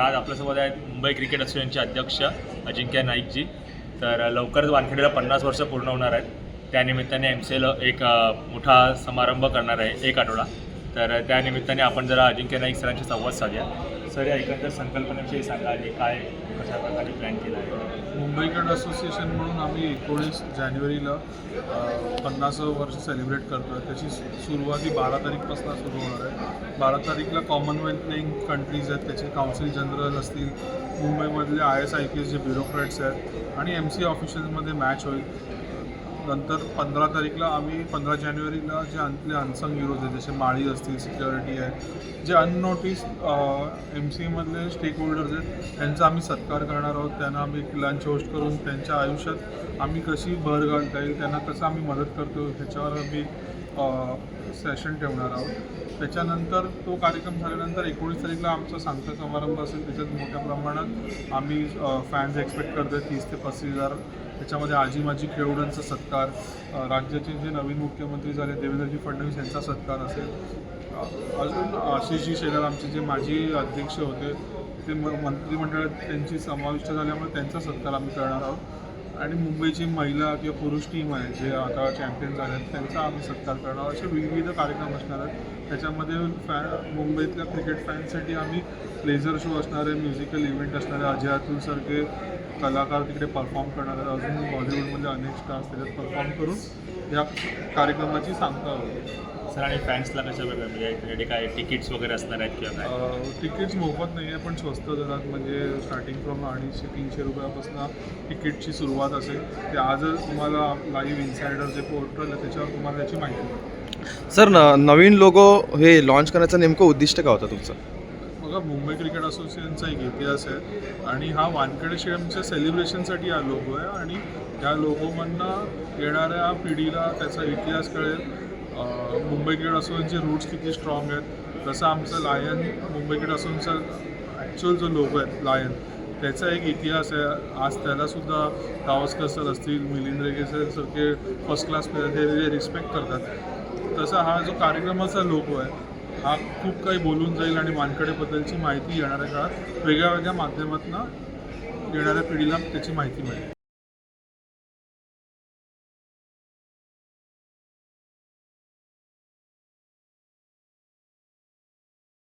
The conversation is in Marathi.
आज आपल्यासोबत आहेत मुंबई क्रिकेट असोसिएशनचे अध्यक्ष अजिंक्य नाईकजी. तर लवकरच वानखेडेला पन्नास वर्ष पूर्ण होणार आहेत. त्यानिमित्ताने एम सी एल एक मोठा समारंभ करणार आहे. एक आठवडा. तर त्यानिमित्ताने आपण जरा अजिंक्य नाईक सरांशी संवाद साधूया. सर या एकंदर संकल्पनेविषयी सांगा आणि काय कशा प्रकारे प्लॅन केला आहे? मुंबईकड असोसिएशन म्हणून आम्ही एकोणीस जानेवारीला अ, पन्नासावं वर्ष सेलिब्रेट करतो आहे त्याची सुरुवाती सुरुवात ही बारा तारीखपासून सुरू होणार आहे. बारा तारीखला कॉमनवेल्थ प्लेईंग कंट्रीज आहेत त्याचे काउन्सिल जनरल असतील. मुंबईमधले I S I P S जे ब्युरोक्रॅट्स आहेत आणि एम सी ऑफिशियल्समध्ये मॅच होईल. नंतर पंधरा तारीखला आम्ही पंधरा जानेवारीला जे आपले अनसंग हिरोज आहेत जसे माळी असतील सिक्युरिटी आहे जे अननोटीस एम सी एमधले स्टेक होल्डर्स आहेत त्यांचा आम्ही सत्कार करणार आहोत. त्यांना आम्ही लंच होस्ट करून त्यांच्या आयुष्यात आम्ही कशी भर घालता येईल त्यांना कसं आम्ही मदत करतो ह्याच्यावर आम्ही सेशन ठेवणार आहोत. त्याच्यानंतर तो कार्यक्रम झाल्यानंतर एकोणीस तारीखला आमचा सांगता समारंभ असेल त्याच्यात मोठ्या प्रमाणात आम्ही फॅन्स एक्सपेक्ट करतो तीस ते पस्तीस हजार त्याच्यामध्ये आजी माजी खेळवडांचा सत्कार राज्याचे जे नवीन मुख्यमंत्री झाले देवेंद्रजी फडणवीस यांचा सत्कार असेल. अजून आशिषजी शेलार आमचे जे माजी अध्यक्ष होते ते म मंत्रिमंडळात त्यांची समाविष्ट झाल्यामुळे त्यांचा सत्कार आम्ही करणार आहोत. आणि मुंबईची महिला किंवा पुरुष टीम आहे जे आता चॅम्पियन झाले आहेत त्यांचा आम्ही सत्कार करणार असे विविध कार्यक्रम असणार आहेत. त्याच्यामध्ये फॅ मुंबईतल्या क्रिकेट फॅन्ससाठी आम्ही लेझर शो असणारे म्युझिकल इव्हेंट असणारे अजय अतुलसारखे कलाकार तिकडे परफॉर्म करणार आहेत. अजून बॉलिवूडमध्ये अनेक स्टार्स त्याच्यात परफॉर्म करून या कार्यक्रमाची सांगता होती सर आणि फॅन्सला कशा प्रकारे म्हणजे काय? तिकीट्स वगैरे असणार आहेत किंवा काय? तिकीट्स मोफत नाही आहे पण स्वस्त दरात म्हणजे स्टार्टिंग फ्रॉम अडीचशे तीनशे रुपयापासून तिकीटची सुरुवात असेल. ते आजच तुम्हाला लाईव्ह इन्सायडर जे पोर्टल आहे त्याच्यावर तुम्हाला त्याची माहिती मिळेल. सर न नवीन लोगो हे लॉन्च करण्याचं नेमकं उद्दिष्ट काय होतं तुमचं? बघा मुंबई क्रिकेट असोसिएशनचा एक इतिहास आहे आणि हा वानखेडे स्टेडियमच्या सेलिब्रेशनसाठी हा लोगो आहे आणि या लोगोमधनं येणाऱ्या पिढीला त्याचा इतिहास कळेल. मुंबईकडे मुंबई क्रिकेट रूट्स किती स्ट्रॉंग आहेत. जसं आमचं लायन मुंबई क्रिकेट ॲक्च्युअल जो लोक आहेत लायन त्याचा एक इतिहास आहे. आज त्यालासुद्धा गावस्कर सर असतील मिलिंद रेगे सर सारखे फर्स्ट क्लास प्लेयर हे जे रिस्पेक्ट करतात. तसा हा जो कार्यक्रमाचा लोक आहे हा खूप काही बोलून जाईल आणि मानकडेबद्दलची माहिती येणाऱ्या काळात वेगळ्या वेगळ्या माध्यमातून येणाऱ्या पिढीला त्याची माहिती मिळेल.